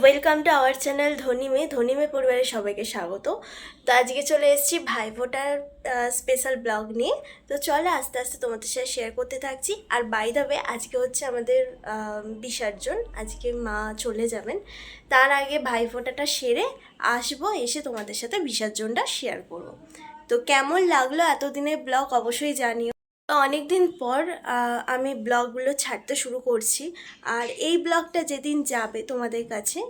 Welcome to our channel ধনিমে ধনিমে পরিবারের সবাইকে স্বাগত। তো আজকে চলে এসেছি ভাইফোঁটার স্পেশাল ব্লগ নিয়ে। তো চলো আস্তে আস্তে তোমাদের সাথে শেয়ার করতে থাকছি। আর বাই ওয়ে আজকে হচ্ছে আমাদের বিসর্জন, আজকে মা চলে যাবেন। তার আগে ভাইফোঁটাটা সেরে আসব, এসে তোমাদের সাথে বিসর্জনটা শেয়ার করব। তো কেমন লাগল এতদিনের ব্লগ অবশ্যই জানিও। অনেক দিন পর আমি ব্লগগুলো ছাড়তে শুরু করছি। আর এই ব্লগটা যেদিন যাবে তোমাদের কাছে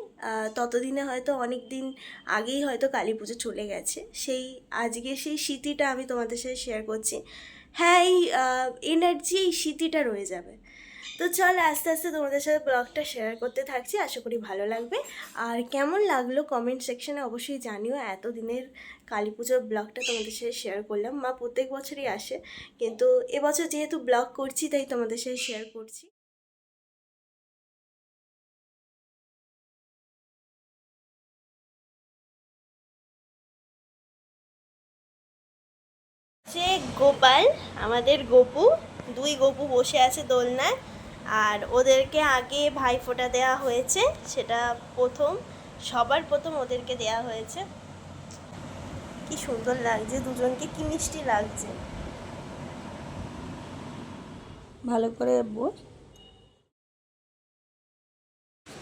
ততদিনে হয়তো অনেক দিন আগেই হয়তো কালী পুজো চলে গেছে। সেই, আজকে সেই স্মৃতিটা আমি তোমাদের সাথে শেয়ার করছি। হ্যাঁ এই এনার্জি এই স্মৃতিটা রয়ে যাবে। তো চল আস্তে আস্তে তোমাদের সাথে ব্লগটা শেয়ার করতে থাকছি, আশা করি ভালো লাগবে। আর কেমন লাগল কমেন্ট সেকশনে অবশ্যই জানিও। এতদিনের কালী পুজোর ব্লগটা তোমাদের সাথে শেয়ার করলাম। মা প্রত্যেক বছরই আসে, কিন্তু এবছর যেহেতু ব্লগ করছি, তাই তোমাদের সাথে শেয়ার করছি। যে গোপাল, আমাদের গপু, দুই গপু বসে আছে দোলনায়। আর ওদেরকে আগে ভাইফোঁটা দেওয়া হয়েছে সেটা প্রথম সবার প্রথম ওদেরকে দেওয়া হয়েছে। কি সুন্দর লাগছে দুজনকে কি মিষ্টি লাগছে। ভালো করে বস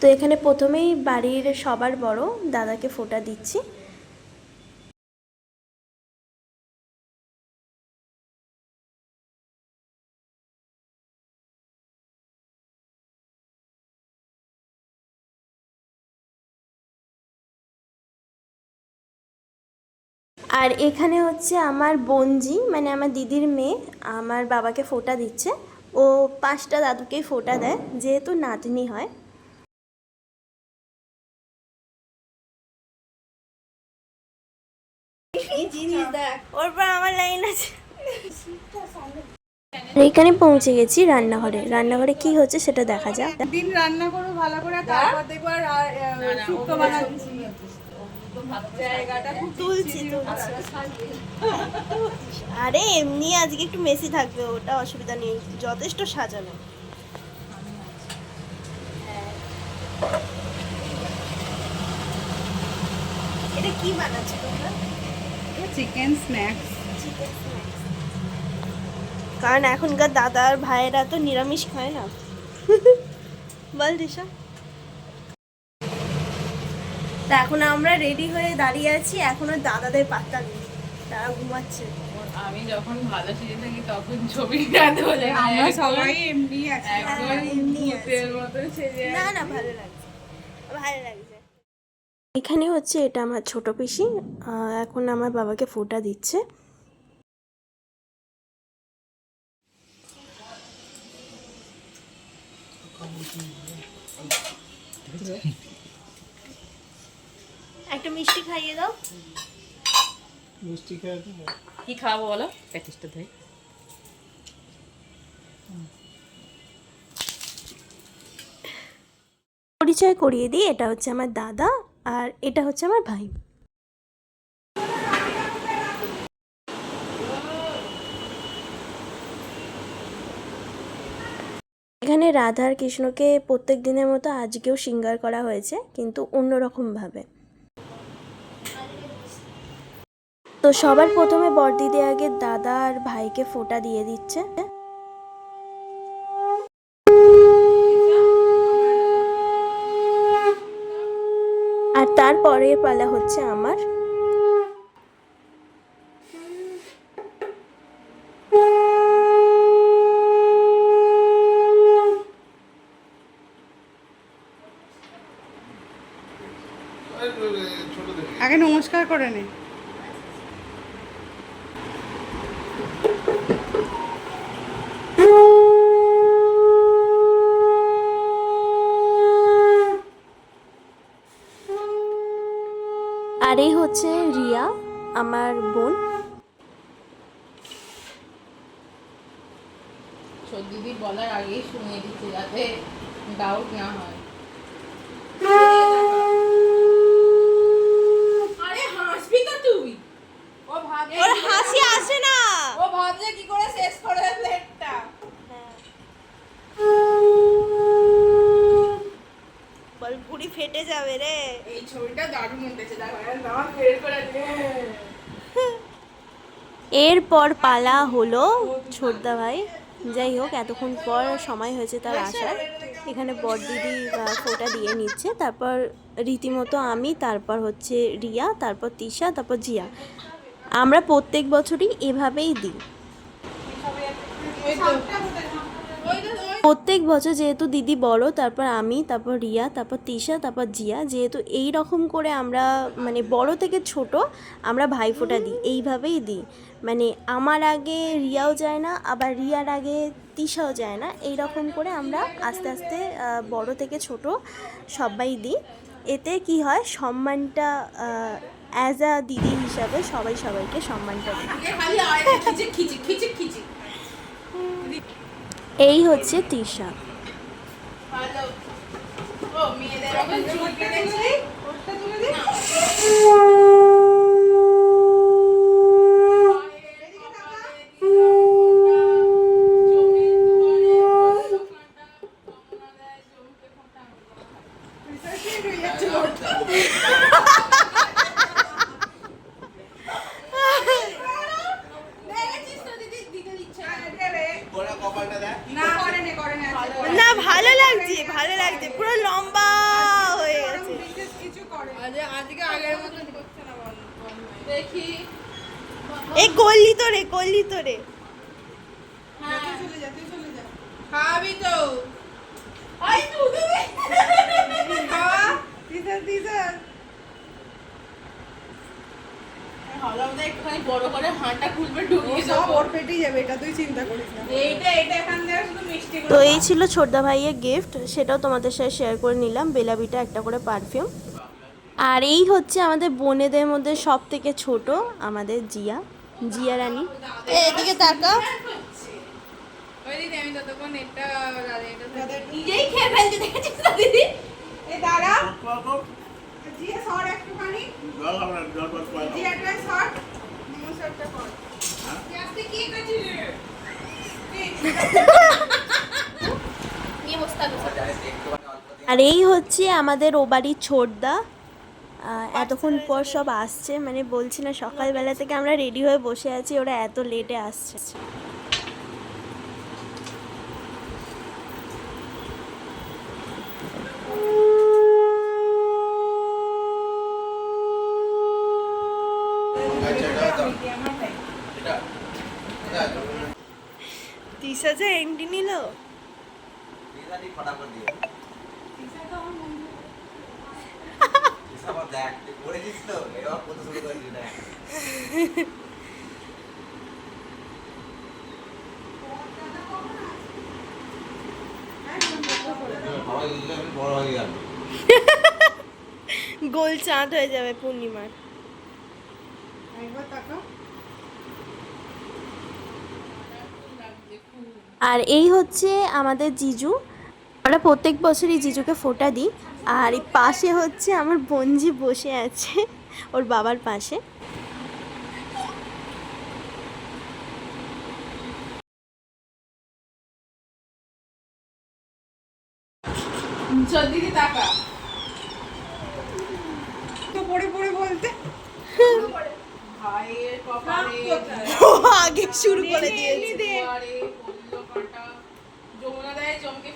তো এখানে প্রথমেই বাড়ির সবার বড় দাদাকে ফোঁটা দিচ্ছি। আর এখানে হচ্ছে আমার বোনজি মানে আমার দিদির মেয়ে আমার বাবাকে ফোঁটা দিচ্ছে। ও পাঁচটা দাদুকেই ফোটা দেয় যেহেতু নাতনি হয়। ওর পর আমার লাইন আছে। এখানে পৌঁছে গেছি রান্নাঘরে। রান্নাঘরে কি হচ্ছে সেটা দেখা যাক। দিন রান্না করো ভালো করে তারপর দেখব আর আর, শুক্তো বানাচ্ছি। জায়গাটা তুলছি তুলছি। আরে এমনি আজকে একটু মেসি থাকবে ওটা অসুবিধা নেই যথেষ্ট সাজানো। এটা কি বানাচ্ছো তোমরা? চিকেন স্ন্যাক্স কারণ এখনকার দাদা আর ভাইয়েরা তো নিরামিষ খায় না। বল দিশা। তা এখন আমরা রেডি হয়ে দাঁড়িয়ে আছি এখনও দাদাদের পাত্তা নেই। তারা ঘুমাচ্ছে। আমি যখন ভালো সেজে থাকি তখন ছবি আমরা সবাই এমনি আছি। এমনি মতো সেজে না না ভালো লাগছে। ভালো লাগছে। এখানে হচ্ছে এটা আমার ছোট পিসি। এখন আমার বাবাকে ফোঁটা দিচ্ছে। একটা মিষ্টি খাইয়ে দাও। মিষ্টি খাইয়ে কি খাওয়াবো বলো? প্যাটিসটা ধরে পরিচয় করিয়ে দিই এটা হচ্ছে আমার দাদা আর এটা হচ্ছে আমার ভাই। এখানে রাধা আর কৃষ্ণকে প্রত্যেক দিনের মতো আজকেও সিঙ্গার করা হয়েছে কিন্তু অন্যরকমভাবে। তো সবার প্রথমে বরদিদি আগে দাদা আর ভাইকে ফোঁটা দিয়ে দিচ্ছে। আর তারপরের পালা হচ্ছে আমার। আগে নমস্কার করে নে আর এই হচ্ছে রিয়া আমার বোন। দিদি বলার আগেই শুনিয়ে দিচ্ছি যাতে ডাউট না হয়। এরপর পালা হলো ছোটদা ভাই। যাই হোক এতক্ষণ পর সময় হয়েছে তার আসার। এখানে বর দিদি ফোটা দিয়ে নিচ্ছে। তারপর রীতিমতো আমি তারপর হচ্ছে রিয়া তারপর তিশা তারপর জিয়া। আমরা প্রত্যেক বছরই এভাবেই দিই। প্রত্যেক বছর যেহেতু দিদি বড় তারপর আমি তারপর রিয়া তারপর তিশা তারপর জিয়া যেহেতু এই রকম করে আমরা মানে বড় থেকে ছোট আমরা ভাইফোঁটা দিই। এইভাবেই দিই। মানে আমার আগে রিয়াও যায় না আবার রিয়ার আগে তিশাও যায় না। এই রকম করে আমরা আস্তে আস্তে বড় থেকে ছোট সবাই দিই। এতে কি হয় সম্মানটা অ্যাজ আ দিদি হিসাবে সবাই সবাইকে সম্মানটা এই হচ্ছে ও মেয়েদের এখন চুল কেটেছি ওটা তুলে দিই না করে নে করে নে আছে না ভালো লাগছে ভালো লাগছে পুরো লম্বা হয়ে গেছে বিশেষ কিছু করে না। আজকে আগের মতন করছে না বল দেখি এই গল্লি তোরে গল্লি তোরে হ্যাঁ তুই চলে যা তুই চলে যা খাবি তো। আই তুই বাবা দিশা দিশা ভালো আমাদের একটুখানি বড় করে হাঁটা খুলবে ঢুকিয়ে সব ওর পেটেই যাবে এটা তুই চিন্তা করিস না। এইটা এটা এখান থেকে শুধু মিষ্টি তো এই ছিল ছোটদা ভাইয়ের গিফট সেটাও তোমাদের সাথে শেয়ার করে নিলাম বেলাবিটা একটা করে পারফিউম আর এই হচ্ছে আমাদের বোনেদের মধ্যে সব থেকে ছোট আমাদের জিয়া জিয়া রানী। এদিকে তাকা ওই দিদি আমি ততক্ষণ এটা নিজেই খেয়ে ফেলতে দেখেছিস তো দিদি এই দাঁড়া জিয়া সর একটুখানি জিয়াটা সর নমস্কারটা কর আজকে কি করছিস রে নিয়ে বসতে হবে আর এই হচ্ছে আমাদের ও বাড়ির ছোটদা। আহ, এতক্ষণ পর সব আসছে মানে বলছি না সকালবেলা থেকে আমরা রেডি হয়ে বসে আছি ওরা এত লেটে আসছে। হাজার এমডি নিল। হয়ে গেল গোল চাঁদ হয়ে যাবে পূর্ণিমার। একবার তাকাও। আর এই হচ্ছে আমাদের জিজু। আমরা প্রত্যেক বছরই জিজুকে ফোঁটা দিই আর এই পাশে হচ্ছে আমার বঞ্জি বসে আছে ওর বাবার পাশে। আগে শুরু করে দিয়েছে। যমুনা দেয় চমকে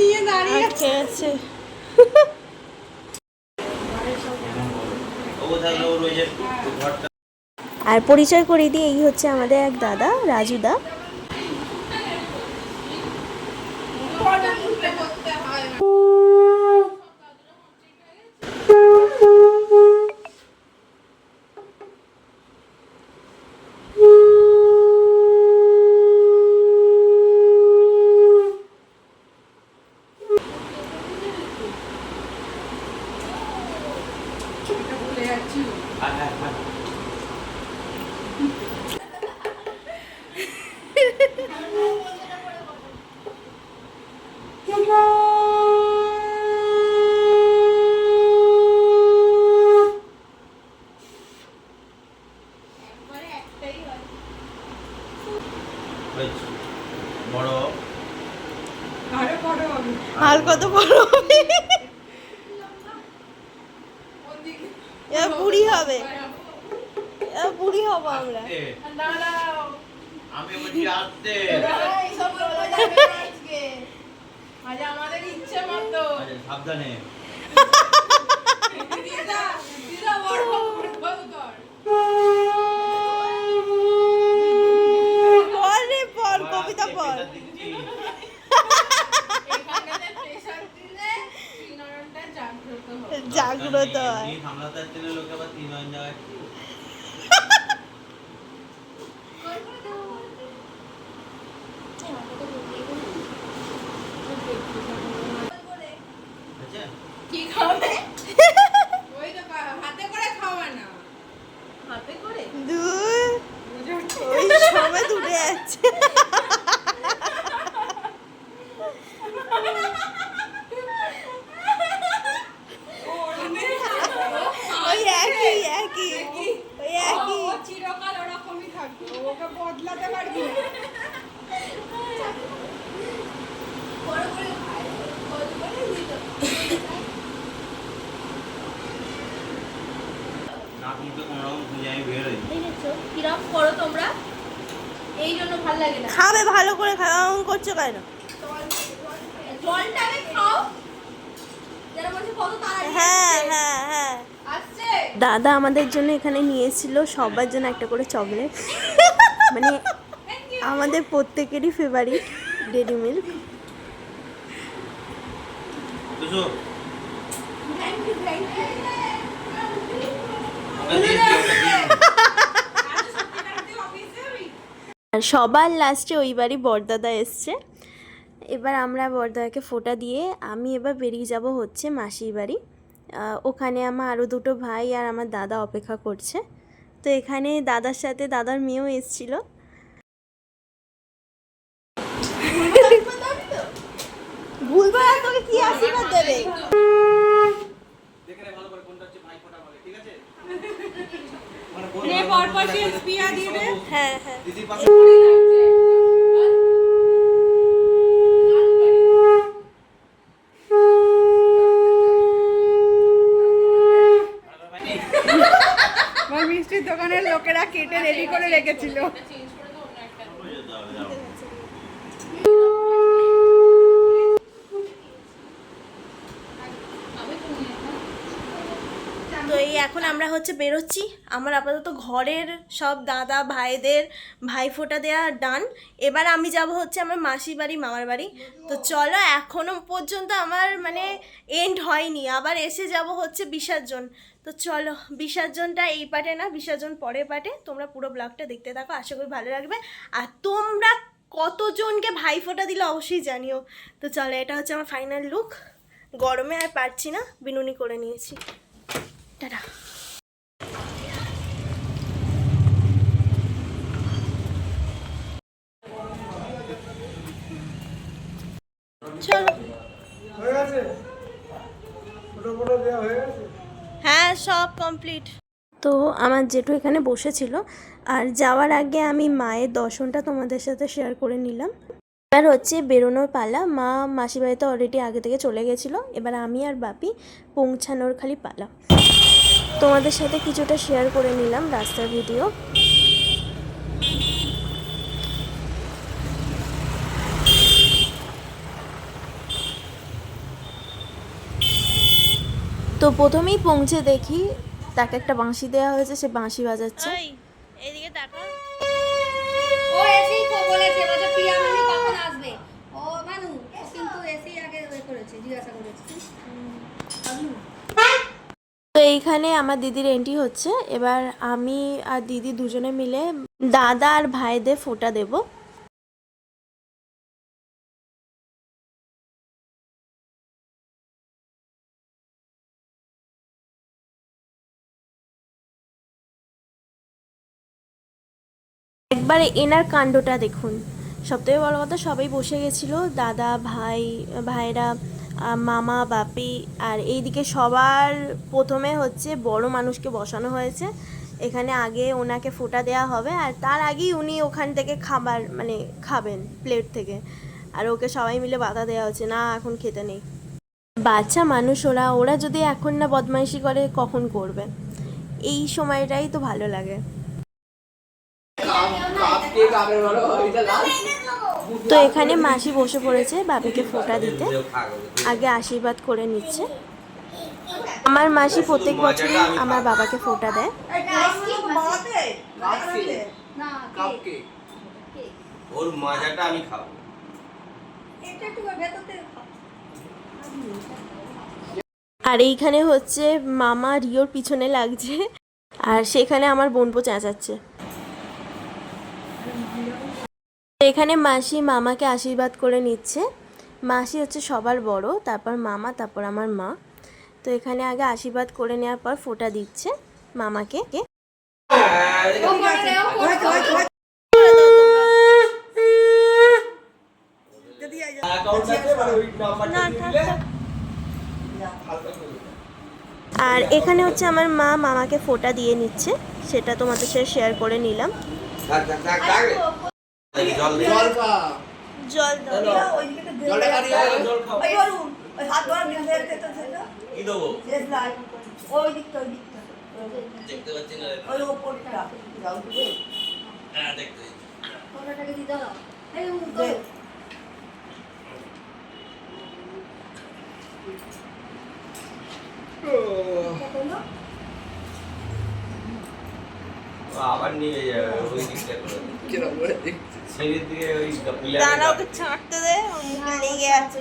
নিয়ে দাঁড়িয়ে আছে? আর পরিচয় করে দিয়ে এই হচ্ছে আমাদের এক দাদা রাজুদা হয় না ভুলে যাচ্ছি হ্যাঁ হ্যাঁ হ্যাঁ ওই বড় হবে। বড় হবে আমরা। আমি আসতে। আমাদের ইচ্ছে মতো। আচ্ছা, সাবধানে। আবার কবিতা পড় pressure দিচ্ছি। এখানে প্রেসার দিলে শ্রীনারায়ণটা জাগ্রত হয়। লোকে আবার তিন জায়গায় আচ্ছা কি খাবে ওই তো কা- হাতে করে খাওয়া না হাতে করে দূর ওই সময় দূরে যাচ্ছে ওই একই একই ওই একই ও চিরকাল ওরকমই থাকবে ওকে বদলাতে পারবি না বড় করে খায় বড় করে দিত নাক মুখে কোনো রকম খুঁজে আমি বের হই দেখেছ কিরম করো তোমরা এই জন্য ভালো লাগে না খাবে ভালো করে খাওয়া করছ কেন? জলটাকে খাও। তাড়াতাড়ি হ্যাঁ হ্যাঁ হ্যাঁ। দাদা আমাদের জন্য এখানে নিয়েছিল সবার জন্য একটা করে চকলেট। মানে আমাদের প্রত্যেকেরই ফেভারিট ডেরি মিল্ক দুশো Thank you, thank you. Okay দিয়ে দিও, ওকে দিয়ে দিও। আজ সত্যিকার তুই অফিসে যাবি? আর সবার লাস্টে ওই বাড়ি বরদাদা এসছে। এবার আমরা বরদাদাকে ফোঁটা দিয়ে আমি এবার বেরিয়ে যাব হচ্ছে মাসির বাড়ি। ওখানে আমার আরও দুটো ভাই আর আমার দাদা অপেক্ষা করছে। তো এখানে দাদার সাথে দাদার মেয়েও এসছিল। ভুলবো না তোকে কি আশীর্বাদ দেবে দেখে নে ভালো করে কোনটা হচ্ছে ভাই ফোঁটা বলে, ঠিক আছে? নে পর পর পিয়া দিয়ে দে। হ্যাঁ হ্যাঁ। পাশে। মিষ্টির দোকানের লোকেরা কেটে রেডি করে রেখেছিল বলে যেতে হবে, দাঁড়াও। তো এই এখন আমরা হচ্ছে বেরোচ্ছি। আমার আপাতত ঘরের সব দাদা, ভাইদের ভাই ফোঁটা দেওয়া ডান এবার আমি যাব হচ্ছে আমার মাসির বাড়ি, মামার বাড়ি। তো চলো, এখনও পর্যন্ত আমার মানে এন্ড হয়নি। আবার এসে যাব হচ্ছে বিসর্জন। তো চলো, বিসর্জনটা এই পাটে না, বিসর্জন পরের পাটে। তোমরা পুরো ব্লগটা দেখতে থাকো, আশা করি ভালো লাগবে। আর তোমরা কতজনকে ভাই ফোঁটা দিলে অবশ্যই জানিও। তো চলো, এটা হচ্ছে আমার ফাইনাল লুক গরমে আর পারছি না, বিনুনি করে নিয়েছি। টাটা। হ্যাঁ সব কমপ্লিট তো আমার জেঠু এখানে বসেছিল, আর যাওয়ার আগে আমি মায়ের দর্শনটা তোমাদের সাথে শেয়ার করে নিলাম। এবার হচ্ছে বেরোনোর পালা। মা মাসি বাড়িতে অলরেডি আগে থেকে চলে গেছিল। এবার আমি আর বাপি পৌঁছানোর খালি পালা। তোমাদের সাথে কিছুটা শেয়ার করে নিলাম রাস্তার ভিডিও তো প্রথমেই পৌঁছে দেখি তাকে একটা বাঁশি দেওয়া হয়েছে সে বাঁশি বাজাচ্ছে। এদিকে তাকা ও এসেই বলেছে প্রিয়া মামি কখন আসবে ও মানু ও কিন্তু এসেই আগে এ করেছে জিজ্ঞাসা করেছে তো এইখানে আমার দিদির এন্ট্রি হচ্ছে। এবার আমি আর দিদি দুজনে মিলে দাদা আর ভাইদের ফোটা দেব। একবার এনার কাণ্ডটা দেখুন। সবথেকে বড় কথা সবাই বসে গেছিল। দাদা, ভাই, ভাইরা মামা, বাপি আর এইদিকে সবার প্রথমে হচ্ছে বড় মানুষকে বসানো হয়েছে। এখানে আগে ওনাকে ফোঁটা দেওয়া হবে আর তার আগেই উনি ওখান থেকে খাবার মানে খাবেন প্লেট থেকে। আর ওকে সবাই মিলে বাধা দেওয়া হচ্ছে, না, এখন খেতে নেই। বাচ্চা মানুষ ওরা ওরা যদি এখন না বদমাইশি করে, কখন করবে? এই সময়টাই তো ভালো লাগে। তো এখানে মাসি বসে পড়েছে বাবিকে ফোঁটা দিতে আগে আশীর্বাদ করে নিচ্ছে আমার মাসি প্রত্যেক বছরই আমার বাবাকে ফোঁটা দেয়? ওর মজাটা আমি খাব। আর এইখানে হচ্ছে মামা রিওর পিছনে লাগছে আর সেখানে আমার বোনপো চেঁচাচ্ছে এখানে মাসি মামাকে আশীর্বাদ করে নিচ্ছে। মাসি হচ্ছে সবার বড়, তারপর মামা, তারপর আমার মা। তো এখানে আগে আশীর্বাদ করে নেওয়ার পর ফোঁটা দিচ্ছে মামাকে। আর এখানে হচ্ছে আমার মা মামাকে ফোঁটা দিয়ে নিচ্ছে, সেটা তোমাদের সাথে শেয়ার করে নিলাম। থাক থাক থাক থাক দেখি জল দে জল খা জল দাও জলটা খালি হয়ে জল খাও। কি দেবো? দেখতে পাচ্ছি না হ্যাঁ দেখতে পাচ্ছি। ফোঁটাটাকে দিতে দাও। এই উ, তো। কতগুলো? ও। আবার নিয়ে যাবে ওই দিকটা করে। দে। কিরম করে পিলারে ওকে ছাঁটতে দে ওর মুখে লেগে আছে।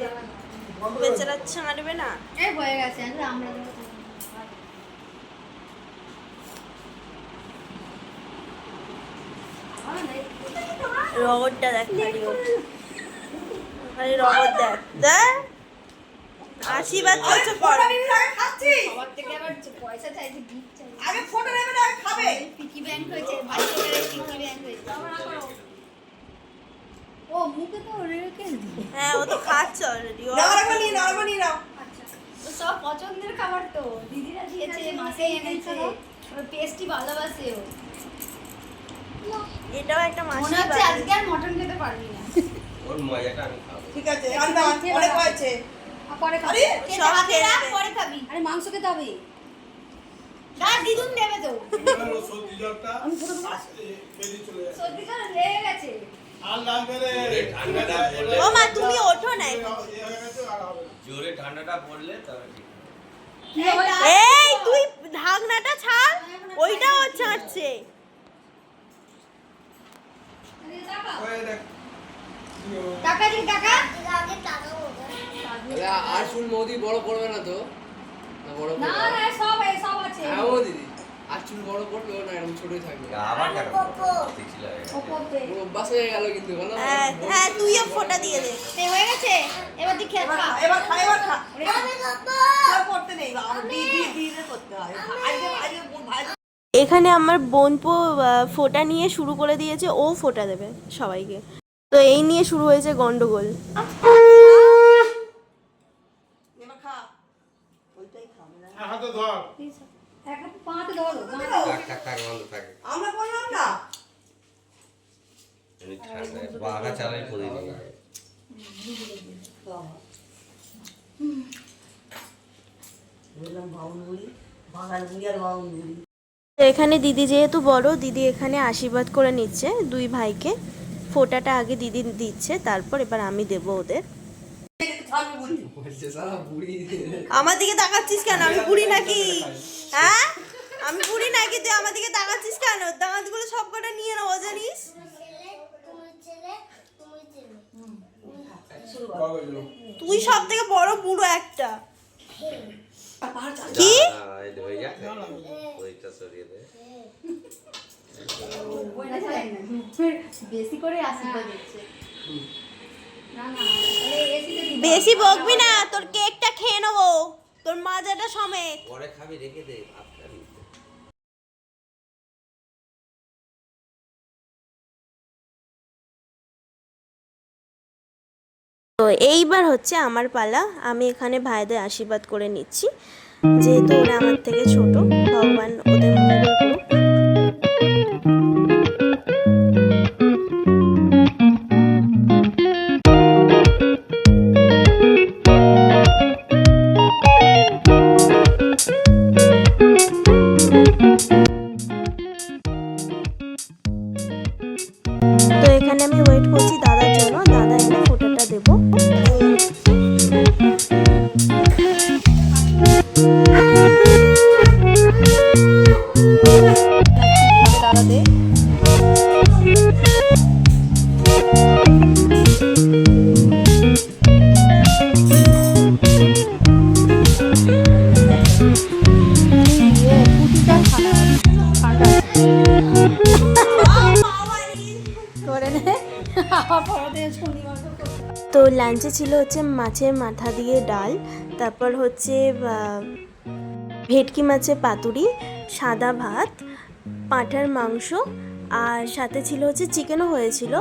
বেচারা ছাঁটবে না? এই হয়ে গেছে আমরা। রগরটা দেখ খালি খালি দেখ দেখ। আশীর্বাদ করছ কর সবার থেকে আবার পয়সা চাইছে gift চাইছে। পিকি ব্যাংক হয়েছে ভাই পিকি ব্যাংক হয়েছে। ও মুখে তো রেখে হ্যাঁ ও তো খাচ্ছে অলরেডি আচ্ছা তো সব পছন্দের খাবার তো। দিদিরা দিয়েছে মাসে এনেছে। ওর পেস্টি ভালোবাসে ও। এটাও একটা মনে হচ্ছে আজকে আর মটন খেতে পারবি না। ওর মজাটা আমি খাব। ঠিক আছে আনবা অনেক হয়েছে পরে খাবি। সব খেয়ে পরে খাবি। আরে মাংস খেতে হবে। না দিদুন দেবে তো। আমি পুরো দেবো সত্যি লেগে গেছে। ও মা তুমি ওঠো না জোরে ঠান্ডাটা পড়লে তবে এই তুই ঢাকনাটা ছাড় ওইটা ও ছাড়ছে। টাকা দিন টাকা আর চুল মৌদি বড় পড়বে না তো? না বড় না। না সব এই সব আছে। হ্যাঁ ও দিদি। চুল বড় পড়বে না এরকম ছোটই থাকবে। আবার কেন? ও করবে হয়ে। গেল কিন্তু বলো হ্যাঁ হ্যাঁ তুইও ফোঁটা দিয়ে দে। হয়ে গেছে? এবার তুই খেয়ে খা। এবার খা এবার খা। আর করতে নেই বাবা। দি দি দি করতে হয়। আজকে আজকে ভাই এখানে আমার বোনপো ফোঁটা নিয়ে শুরু করে দিয়েছে ও ফোটা দেবে সবাইকে। তো এই নিয়ে শুরু হয়েছে গন্ডগোল। এবার খা। ওইটাই খাবে না একটা পাতে ধরো থাক থাক থাক বন্ধ থাক আমরা বললাম না বাঘা চালাই পড়ে বললাম বাউল বুড়ি বাঙাল বুড়ি আর বাউল বুড়ি এখানে দিদি যেহেতু বড় দিদি এখানে আশীর্বাদ করে নিচ্ছে দুই ভাইকে। ফোঁটাটা আগে দিদি দিচ্ছে তারপর এবার আমি দেব ওদের। আমার দিকে তাকাচ্ছিস কেন? আমি বুড়ি নাকি? হ্যাঁ? আমি বুড়ি নাকি তুই আমার দিকে তাকাচ্ছিস কেন? দাঁতগুলো সব কটা নিয়ে নেব জানিস তুই সব থেকে বড় বুড়ো একটা। কি? এই যে যাচ্ছে ওইটা সরিয়ে দে বেশি করে আশীর্বাদ দিচ্ছে। না না তাহলে এসিতে দিবি। বেশি বকবি না তোর কেকটা খেয়ে নেব। তোর মাজাটা সমেত। পরে খাবি রেখে দে। এইবার হচ্ছে আমার পালা। আমি এখানে ভাইদের আশীর্বাদ করে নিচ্ছি। যেহেতু ওরা আমার থেকে ছোট, ভগবান ওদের তো লাঞ্চে ছিল হচ্ছে মাছের মাথা দিয়ে ডাল, তারপর হচ্ছে ভেটকি মাছের পাতুরি, সাদা ভাত, পাঁঠার মাংস, আর সাথে ছিল হচ্ছে চিকেনও হয়েছিল,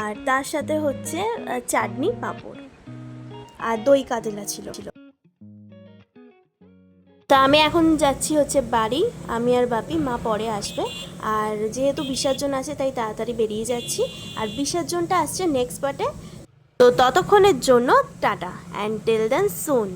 আর তার সাথে হচ্ছে চাটনি, পাঁপড়, আর দই কাতলা ছিল। তা আমি এখন যাচ্ছি হচ্ছে বাড়ি। আমি আর বাপি, মা পরে আসবে। আর যেহেতু বিসর্জন আছে, তাই তাড়াতাড়ি বেরিয়ে যাচ্ছি। আর বিসর্জনটা আসছে নেক্সট পার্টে তো ততক্ষণের জন্য tata. And till then soon